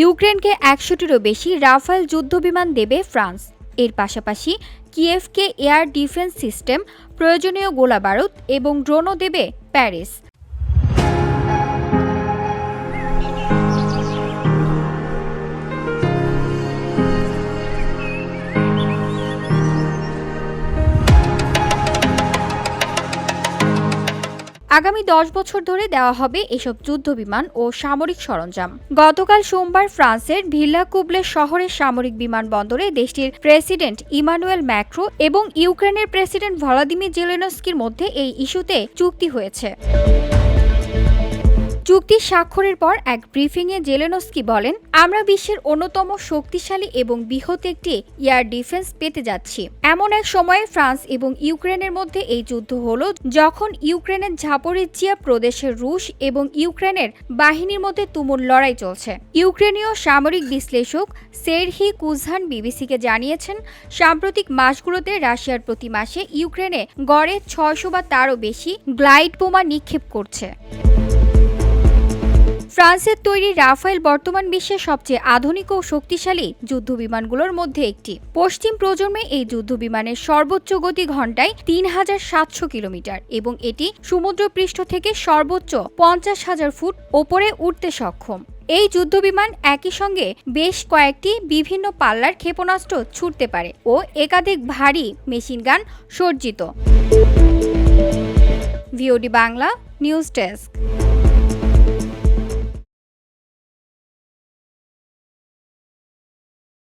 ইউক্রেনকে একশোটিরও বেশি রাফাল যুদ্ধবিমান দেবে ফ্রান্স। এর পাশাপাশি কিয়েভকে এয়ার ডিফেন্স সিস্টেম, প্রয়োজনীয় গোলাবারুদ এবং ড্রোনও দেবে প্যারিস। আগামী দশ বছর ধরে দেওয়া হবে এসব যুদ্ধ বিমান ও সামরিক সরঞ্জাম। গতকাল সোমবার ফ্রান্সের ভিল্লা কুবলে শহরের সামরিক বিমানবন্দরে দেশটির প্রেসিডেন্ট ইমানুয়েল ম্যাক্রো এবং ইউক্রেনের প্রেসিডেন্ট ভলাদিমির জেলেনস্কির মধ্যে এই ইস্যুতে চুক্তি হয়েছে। চুক্তি স্বাক্ষরের পর এক ব্রিফিংয়ে জেলেনস্কি বলেন, আমরা বিশ্বের অন্যতম শক্তিশালী এবং বৃহৎ একটি এয়ার ডিফেন্স পেতে যাচ্ছি। এমন এক সময়ে ফ্রান্স এবং ইউক্রেনের মধ্যে এই যুদ্ধ হলো, যখন ইউক্রেনের ঝাপরিজিয়া প্রদেশের রুশ এবং ইউক্রেনের বাহিনীর মধ্যে তুমুল লড়াই চলছে। ইউক্রেনীয় সামরিক বিশ্লেষক সেরহি কুজহান বিবিসিকে জানিয়েছেন, সাম্প্রতিক মাসগুলোতে রাশিয়ার প্রতি মাসে ইউক্রেনে গড়ে ছয়শো বা তারও বেশি গ্লাইড বোমা নিক্ষেপ করছে। ফ্রান্সের তৈরি রাফায়েল বর্তমান বিশ্বের সবচেয়ে আধুনিক ও শক্তিশালী যুদ্ধবিমানগুলোর মধ্যে একটি। পশ্চিম প্রজন্মে এই যুদ্ধবিমানের সর্বোচ্চ গতি ঘন্টায় তিন হাজার সাতশো কিলোমিটার এবং এটি সমুদ্রপৃষ্ঠ থেকে সর্বোচ্চ পঞ্চাশ হাজার ফুট ওপরে উঠতে সক্ষম। এই যুদ্ধবিমান একই সঙ্গে বেশ কয়েকটি বিভিন্ন পাল্লার ক্ষেপণাস্ত্র ছুটতে পারে ও একাধিক ভারী মেশিনগান সজ্জিত। VOD Bangla, news desk.